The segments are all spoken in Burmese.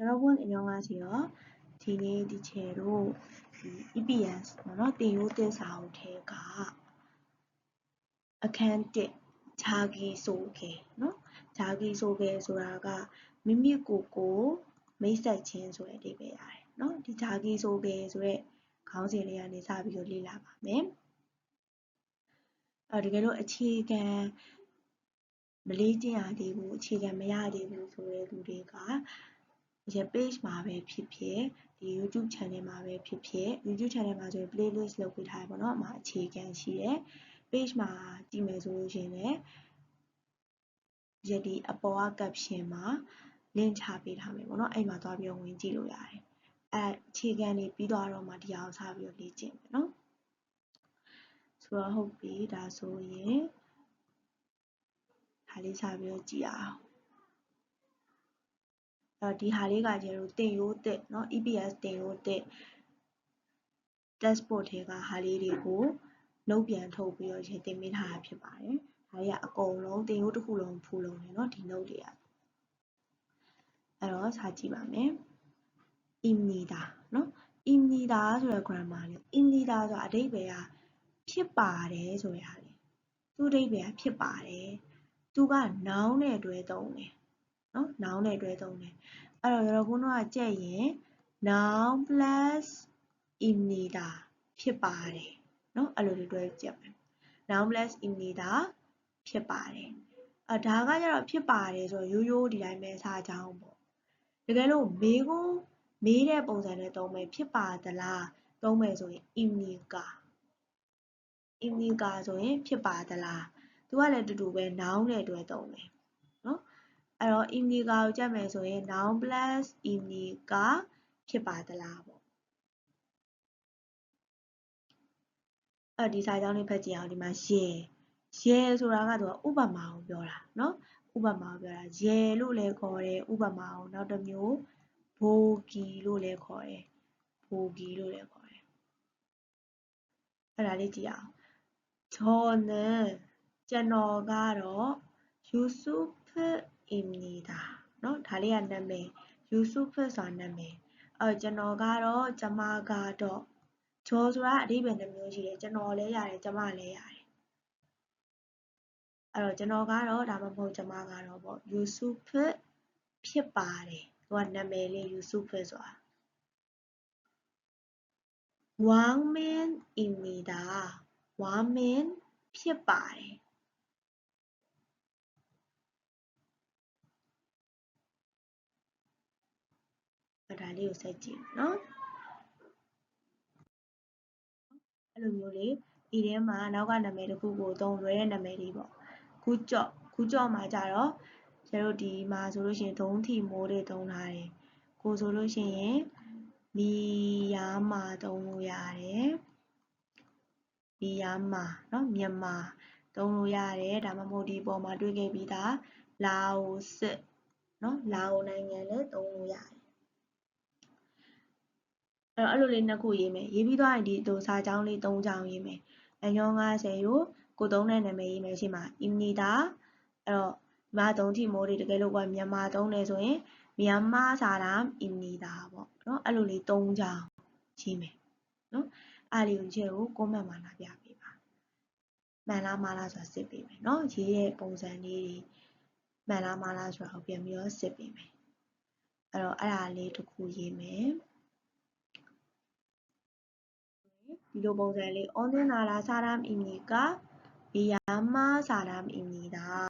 여러분 안녕하세요. 디니 디체로 이 EBS ပေါ့နော်တင်ရိုးသစ္စာအုပ်ထဲကအခန်း1ဂျာဂီဆိုခဲ့နော်ဂျာဂီဆိုခဲ့ဆိုတာကမိမိကိုယ်ကိုမိတ်ဆက်ခြင်းဆိုတဲ့အဓိပ္ပာယ်ရတယ်နော်ဒီဂျာဂီဆိုခဲ့ဆိုတဲ့ခေါင်းစဉ်လေးကနေစပြီးတော့လေ့လာပါမယ်အဲတကယ်လို့အခြေခံမလေးကျင့်ရသေးဘူးအခြေခံမရသေးဘူးဆိုတဲ့လူတွေက ရ page မှာပဲဖြစ်ဖြစ်ဒီ YouTube channel မှာပဲဖြစ်ဖြစ် YouTube channel မှာဆိုရင် playlist လုပ်ပေးထားတယ်ပေါ့နော်အမှာအခြေခံရှိတယ် page မှာကြည့်မယ်ဆိုလို့ရှိရင်လည်းရဒီအပေါ်က caption မှာ link ချပေးထားမယ်ပေါ့နော်အဲ့မှာသွားပြီးဝင်ကြည့်လို့ရတယ်အဲအခြေခံနေပြီးတော့တော့မှဒီအောင်စပြီးတော့လေ့ကျင့်မယ်နော်ဆိုတော့ဟုတ်ပြီဒါဆိုရင်ဒါလေးစပြီးတော့ကြည့်အောင် ဒီဟာလေးကကျတော့တင်ရိုးတက်เนาะ EPS တင်ရိုးတက် dashboard ထဲကဟာလေးတွေကိုနှုတ်ပြန်ထုတ်ပြီးတော့ရေးတင်ပေးထားတာဖြစ်ပါတယ်။ဒါတွေကအကုန်လုံးတင်ရိုးတစ်ခုလုံးဖူလုံးနေเนาะဒီ note တွေကအဲ့တော့စာကြည့်ပါမယ်။ imnida เนาะ imnida ဆိုတဲ့ grammar လေး imnida ဆိုတာအဓိပ္ပာယ်ကဖြစ်ပါတယ်ဆိုတဲ့ဟာလေးသူ့အဓိပ္ပာယ်ကဖြစ်ပါတယ်သူက noun နဲ့တွဲသုံးတယ် နော် noun နဲ့တွဲသုံးတယ်အဲ့တော့ရောခုနကကြက်ရင် noun plus imnida ဖြစ်ပါတယ်နော်အဲ့လိုတွဲကြက်မယ် noun plus imnida ဖြစ်ပါတယ်အဒါကကြတော့ဖြစ်ပါတယ်ဆိုတော့ရိုးရိုးဒီတိုင်းပဲစာချောင်းပေါ့တကယ်လို့မေးကိုမေးတဲ့ပုံစံနဲ့သုံးမယ်ဖြစ်ပါသလားသုံးမယ်ဆိုရင် imnika imnika ဆိုရင်ဖြစ်ပါသလားသူကလည်းတူတူပဲ noun နဲ့တွဲသုံးမယ် အဲ့တော့ imnica ကိုကြက်မယ်ဆိုရင် noun plus imnica ဖြစ်ပါသလားပေါ့အဲ့ဒီစာကြောင်းလေးဖတ်ကြည့်အောင်ဒီမှာရေရေဆိုတာကသူကဥပမာကိုပြောတာเนาะဥပမာကိုပြောတာရေလို့လည်းခေါ်တယ်ဥပမာကိုနောက်တစ်မျိုးဘိုဂီလို့လည်းခေါ်တယ်ဘိုဂီလို့လည်းခေါ်တယ်အဲ့ဒါလေးကြည့်အောင်저는ကျွန်တော်ကတော့ အင်မနီတာเนาะဒါလေးကနာမည်ယူဆုဖတ်ဆိုတာနာမည်အဲကျွန်တော်ကတော့ကျမကတော့ဂျောဆိုတာအဓိပ္ပာယ်နှမျိုးရှိတယ်ကျွန်တော်လည်းရတယ်ကျမလည်းရတယ်အဲ့တော့ကျွန်တော်ကတော့ဒါမှမဟုတ်ကျမကတော့ပေါ့ယူဆုဖတ်ဖြစ်ပါတယ်သူကနာမည်လေးယူဆုဖတ်ဆိုတာဝမ်မင်းအင်မီတာဝမ်မင်းဖြစ်ပါတယ် ဒါလေးကိုဆက်ကြည့်နော်အဲ့လိုမျိုးလေးဒီထဲမှာနောက်ကနာမည်တစ်ခုကိုသုံးလွယ်တဲ့နာမည်လေးပေါ့ခုကြော့ခုကြော့မှာကြတော့ကျတို့ဒီမှာဆိုလို့ရှိရင်ဒုံးထီမိုးတွေသုံးထားတယ်ကိုဆိုလို့ရှိရင်မီယာမာသုံးလို့ရတယ်မီယာမာเนาะမြန်မာသုံးလို့ရတယ်ဒါမှမဟုတ်ဒီပေါ်မှာတွေ့ခဲ့ပြီးသားလာအိုစစ်เนาะလာအိုနိုင်ငံလည်းသုံးလို့ရတယ် အဲ့တော့အဲ့လိုလေးနှစ်ခုရေးမယ်ရေးပြီးသွားရင်ဒီဒိုစာကြောင်းလေး၃ကြောင်းရေးမယ်အညော90ကိုကိုသုံးတဲ့နာမည်ရေးမယ်ရှိမှာအင်နီတာအဲ့တော့ဒီမှာသုံးထိမိုးတွေတကယ်လို့ကမြန်မာသုံးတယ်ဆိုရင်မြန်မာစာတာအင်နီတာပေါ့နော်အဲ့လိုလေး၃ကြောင်းရေးမယ်နော်အားလေးကိုချက်ကိုကွန်မန့်မှာလာပြပေးပါမှန်လားမှားလားဆိုတာစစ်ပေးမယ်နော်ရေးတဲ့ပုံစံလေးတွေမှန်လားမှားလားဆိုတာကိုပြန်ပြီးတော့စစ်ပေးမယ်အဲ့တော့အဲ့ဒါလေးတစ်ခုရေးမယ် 비교봉셀리 어느 나라 사람입니까? 미얀마 사람입니다.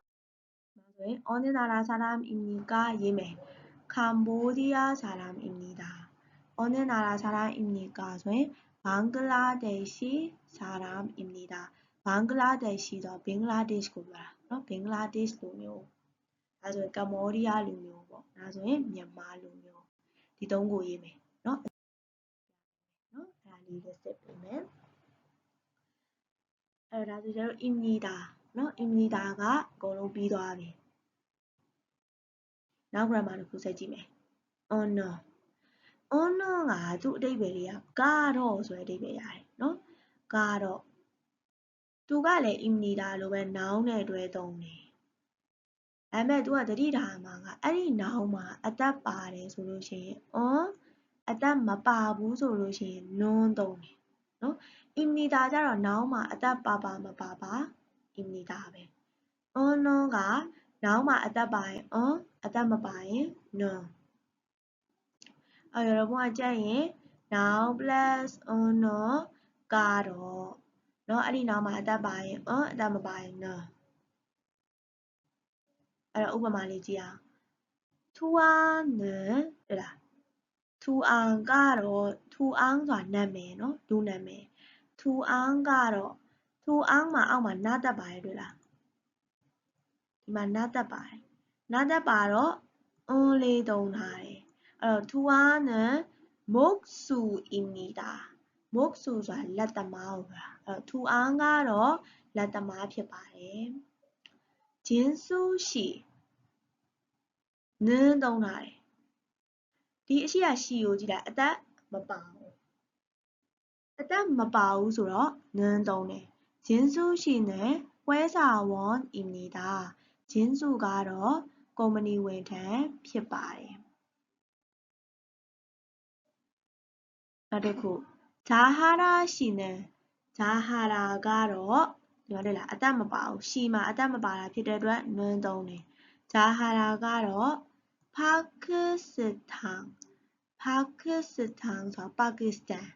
어느 나라 사람입니까? 예매 캄보디아 사람입니다. 어느 나라 사람입니까? 방글라데시 사람입니다. 방글라데시도 빙글라데시고 뭐라? 빙글라데시 루묘. 나중에 캄보디아 루묘. 나중에 미얀마루요. 이 동고 예멘. နော်အဲ့ဒါလေးလည်းစစ် ပေးမယ်အဲ့ဒါဆိုကျတော့ imnida เนาะ imnida ကအကုန်လုံးပြီးသွားပြီနောက် grammar တစ်ခုဆက်ကြည့်မယ် honor honor ကသူ့အဓိပ္ပာယ်လေးကကတော့ဆိုတဲ့အဓိပ္ပာယ်ရတယ်เนาะကတော့သူကလည်း imnida လိုပဲ noun နဲ့တွဲသုံးတယ် ဒါပေမဲ့ तू ကတတိထားမှာကအဲ့ဒီနောင်မှာအသက်ပါတယ်ဆိုလို့ရှိရင် on အသက်မပါဘူးဆိုလို့ရှိရင် non သုံးတယ် อิมนิดาကြတော့ noun မှာအသက်ပါပါမပါပါอิมนิดาပဲ on no က noun မှာအသက်ပါရင် on အသက်မပါရင် no အဲ့တော့ဘုရားကြည့်ရင် noun plus on no ကတော့เนาะအဲ့ဒီ noun မှာအသက်ပါရင် on အသက်မပါရင် no အဲ့တော့ဥပမာလေးကြည့်အောင်သူအားနဲ့ဟဲ့လားသူအားကတော့သူအားဆိုတာနာမည်เนาะဒုနာမည် ထူအောင်ကတော့ထူအောင်မှာအောက်မှာနားတက်ပါတယ်တွေ့လားဒီမှာနားတက်ပါတယ်နားတက်ပါတော့အွန်လေးသုံးထားတယ်အဲ့တော့ထူအားနဲ့မုတ်ဆူအင်နီတာမုတ်ဆူဆိုတာလက်သမားကိုပြောတာအဲ့တော့ထူအောင်ကတော့လက်သမားဖြစ်ပါတယ်ဂျင်းဆူရှိနင်းသုံးထားတယ်ဒီအရှိကရှီကိုကြည့်လိုက်အသက်မပါဘူး အသက်မပါဘူးဆိုတော့နန်းသုံးတယ်ဂျင်းစုရှိနဲ့ပွဲစာဝန်အင်နေတာဂျင်းစုကတော့ကုမ္ပဏီဝန်ထမ်းဖြစ်ပါတယ်နောက်တစ်ခုဂျာဟာရာရှိနဲ့ဂျာဟာရာကတော့ဒီမှာတွေ့လားအသက်မပါဘူးရှီမှာအသက်မပါတာဖြစ်တဲ့အတွက်နန်းသုံးတယ်ဂျာဟာရာကတော့ပါကစ္စတန်ပါကစ္စတန်ဆိုတာပါကစ္စတန်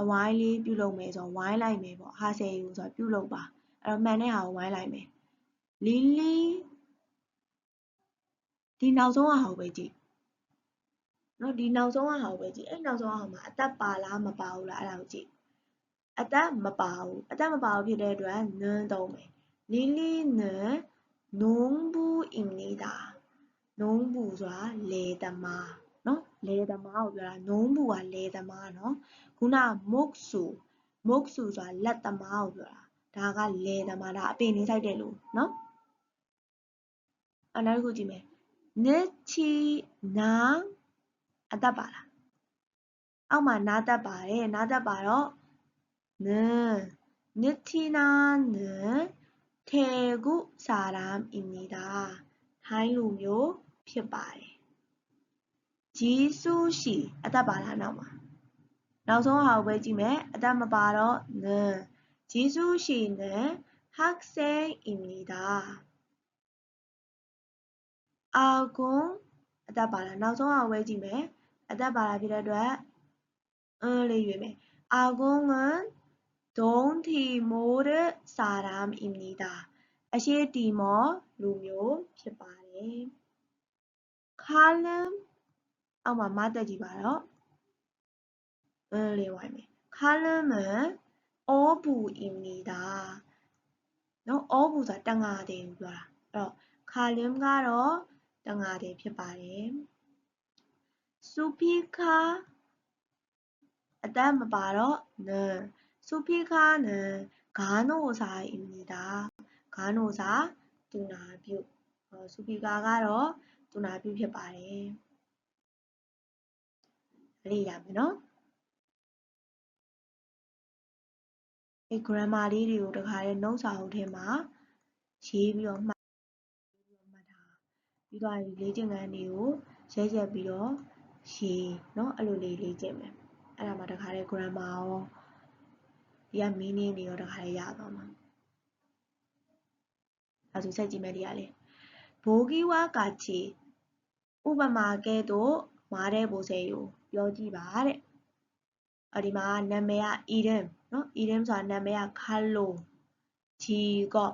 အဝိုင်းလေးပြုလုပ်မယ်ဆိုတော့ဝိုင်းလိုက်မယ်ပေါ့ဟာဆယ်ယူဆိုတော့ပြုလုပ်ပါအဲ့တော့မှန်တဲ့ဟာကိုဝိုင်းလိုက်မယ်လီလီဒီနောက်ဆုံးဟာကိုပဲကြည့်နော်ဒီနောက်ဆုံးဟာကိုပဲကြည့်အဲ့နောက်ဆုံးဟာမှာအသက်ပါလားမပါဘူးလားအဲ့ဒါကိုကြည့်အသက်မပါဘူးအသက်မပါဘူးဖြစ်တဲ့အတွက်နန်းသုံးမယ်လီလီနန်းနုံဘူးအင်နေတာနုံဘူးဆိုတာလေသမား လယ်သမားကိုပြောတာ농부ကလယ်သမားနော်ခုနမုတ်ဆူမုတ်ဆူဆိုတာလက်သမားကိုပြောတာဒါကလယ်သမားဒါအပင်နေဆိုင်တဲ့လူနော်အနောက်တစ်ခုကြည့်မယ်နချီနာအသက်ပါလားအောက်မှာနားသက်ပါတယ်နားသက်ပါတော့နနတီနာနထေကုစာရမ်အင်နေတာထိုင်းလူမျိုးဖြစ်ပါတယ် ဂျီဆူရှီအသက်ပါလားနောက်မှာနောက်ဆုံးဟာကိုပဲကြည့်မယ်အသက်မပါတော့နဂျီဆူရှီနဲ့ဟက်ဆေအီမီဒါအာဂွန်အသက်ပါလားနောက်ဆုံးဟာကိုပဲကြည့်မယ်အသက်ပါလားဖြစ်တဲ့အတွက်အင်းလေးရွေးမယ်အာဂွန်ကဒုံတီမိုးရစာရမ်အီမီဒါအရှိတီမောလူမျိုးဖြစ်ပါတယ် column အောက်မှာမတက်ကြည့်ပါတော့အင်းလေးဝိုင်းမယ်ခါလမ်မအောဘူအင်နေတာနော်အောဘူဆိုတာတန်ငါတယ်ကိုပြောတာအဲ့တော့ခါလမ်ကတော့တန်ငါတယ်ဖြစ်ပါတယ်စူပီခါအတတ်မပါတော့နစူပီခါနဂါနိုစာအင်နေတာဂါနိုစာတူနာပြုစူပီကာကတော့တူနာပြုဖြစ်ပါတယ် လေ့ရမယ်နော်အဲ grammar လေးတွေကိုတခါတည်းနှုတ်စာအုပ်ထဲမှာရေးပြီးတော့မှတ်ပြီးတော့မှတ်ထားပြီးတော့လေ့ကျင့်ခန်းတွေကိုရဲရက်ပြီးတော့ရေးနော်အဲ့လိုလေးလေ့ကျင့်မယ်အဲ့ဒါမှတခါတည်း grammar ရောဒီက meaning တွေရောတခါတည်းရသွားမှာအဲဆိုဆက်ကြည့်မယ်ဒီကလေးဘိုဂီဝါကာချီဥပမာကဲ့သို့ မားတဲ့ပိုစေးကိုပြောကြည့်ပါတဲ့အဲ့ဒီမှာနာမည်က Eden နော် Eden ဆိုတာနာမည်က Carlo Jacob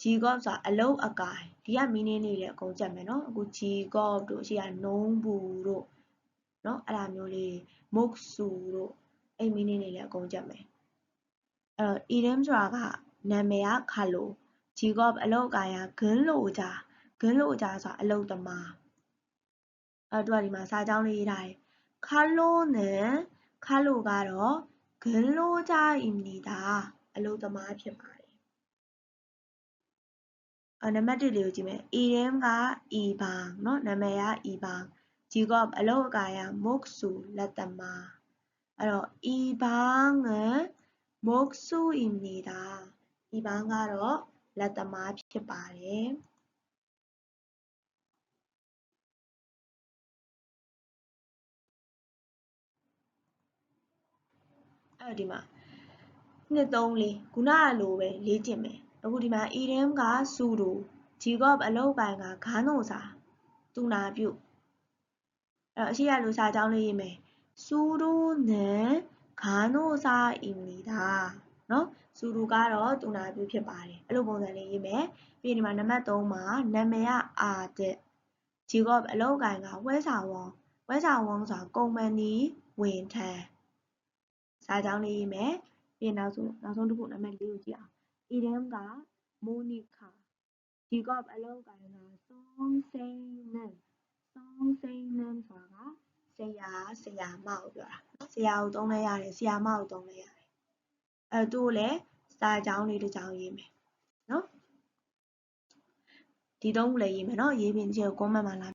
Jacob ဆိုတာအလုံးအကိုင်ဒီကမီနင်းလေးလည်းအကုန်ကြက်မယ်နော်အခု Jacob တို့ရှိရနုံဘူးတို့နော်အဲ့ဒါမျိုးလေး Moxu တို့အဲ့မီနင်းလေးလည်းအကုန်ကြက်မယ်အဲ့တော့ Eden ဆိုတာကနာမည်က Carlo Jacob အလုံးအကိုင်က Gun လို့ကြာ Gun လို့ကြာဆိုတာအလုံးသမား အဲ့တော့ဒီမှာစာကြောင်းလေးရေးထားတယ်ခါလိုနဲ့ခါလိုကတော့ဂင်းလို့ကြာအင်နေတာအလုတ်သမားဖြစ်ပါတယ်အနံပါတ်1လေးကိုကြည့်မယ် em က e ဘာเนาะနာမည်က e ဘာဂျီကောအလုတ်အကာရမုတ်ဆူလက်သမားအဲ့တော့ e ဘာငမုတ်ဆူအင်နေတာ e ဘာကတော့လက်သမားဖြစ်ပါတယ် အဲ့ဒီမှာနှစ်သုံးလေးခုနကလိုပဲလေ့ကျင့်မယ်အခုဒီမှာ edm ကစူဒိုဂျီကော့အလုပ်ပိုင်ကဂါနိုစာတူနာပြုအဲ့တော့အရှိရလိုစာကြောင်းလေးရေးမယ်စူဒိုနဲ့ဂါနိုစာအင်နေတာနော်စူဒိုကတော့တူနာပြုဖြစ်ပါတယ်အဲ့လိုပုံစံလေးရေးမယ်ပြီးရင်ဒီမှာနံပါတ်3မှာနာမည်ကအာတဲ့ဂျီကော့အလုပ်ကိုင်ကဝဲစာဝေါဝဲစာဝေါဆိုတာကုမ္ပဏီဝင်ထမ်း စာကြောင်းလေးရေးမယ်ပြီးရင်နောက်ဆုံးနောက်ဆုံးတစ်ခုနံပါတ်4ကိုကြည့်အောင် Eden က Monica ဒီကပ်အလောက်ကိုင်းကစောင်းစိန်နန်းစောင်းစိန်နန်းဆိုတာကဆရာဆရာမကိုပြောတာဆရာကိုသုံးလဲရတယ်ဆရာမကိုသုံးလဲရတယ်အဲသူ့ကိုလည်းစာကြောင်းလေးတစ်ကြောင်းရေးမယ်နော်ဒီသုံးခုလည်းရေးမယ်နော်ရေးပြီးဒီကို comment မှာလာ